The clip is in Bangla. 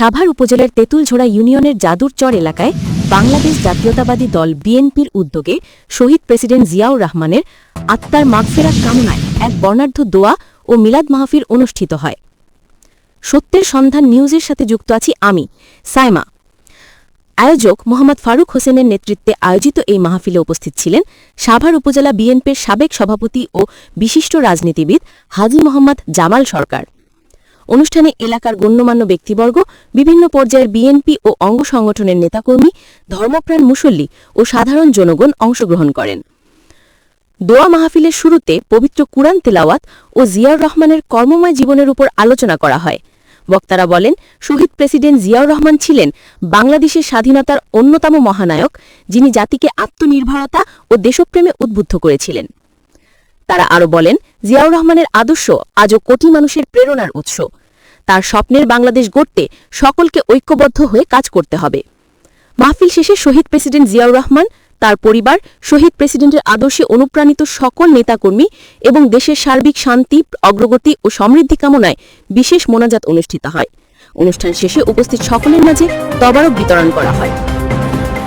সাভার উপজেলার তেঁতুলঝোড়া ইউনিয়নের জাদুরচর এলাকায় বাংলাদেশ জাতীয়তাবাদী দল বিএনপির উদ্যোগে শহীদ প্রেসিডেন্ট জিয়াউর রহমানের আত্মার মাগফেরাত কামনায় এক বর্ণাঢ্য দোয়া ও মিলাদ মাহফিল অনুষ্ঠিত হয়। সত্যের সন্ধান নিউজের সাথে যুক্ত আছি আমি, সাইমা। আয়োজক মোহাম্মদ ফারুক হোসেনের নেতৃত্বে আয়োজিত এই মাহফিলে উপস্থিত ছিলেন সাভার উপজেলা বিএনপির সাবেক সভাপতি ও বিশিষ্ট রাজনীতিবিদ হাজি মোহাম্মদ জামাল সরকার। অনুষ্ঠানে এলাকার গণ্যমান্য ব্যক্তিবর্গ, বিভিন্ন পর্যায়ের বিএনপি ও অঙ্গ সংগঠনের নেতাকর্মী, ধর্মপ্রাণ মুসল্লি ও সাধারণ জনগণ অংশগ্রহণ করেন। দোয়া মাহফিলের শুরুতে পবিত্র কুরআন তেলাওয়াত ও জিয়াউর রহমানের কর্মময় জীবনের উপর আলোচনা করা হয়। বক্তারা বলেন, শহীদ প্রেসিডেন্ট জিয়াউর রহমান ছিলেন বাংলাদেশের স্বাধীনতার অন্যতম মহানায়ক, যিনি জাতিকে আত্মনির্ভরতা ও দেশপ্রেমে উদ্বুদ্ধ করেছিলেন। তারা আরও বলেন, জিয়াউর রহমানের আদর্শ আজও কোটি মানুষের প্রেরণার উৎস। তার স্বপ্নের বাংলাদেশ গড়তে সকলকে ঐক্যবদ্ধ হয়ে কাজ করতে হবে। মাহফিল শেষে শহীদ প্রেসিডেন্ট জিয়াউর রহমান, তার পরিবার, শহীদ প্রেসিডেন্টের আদর্শে অনুপ্রাণিত সকল নেতাকর্মী এবং দেশের সার্বিক শান্তি, অগ্রগতি ও সমৃদ্ধি কামনায় বিশেষ মোনাজাত অনুষ্ঠিত হয়। অনুষ্ঠান শেষে উপস্থিত সকলের মাঝে তবারক বিতরণ করা হয়।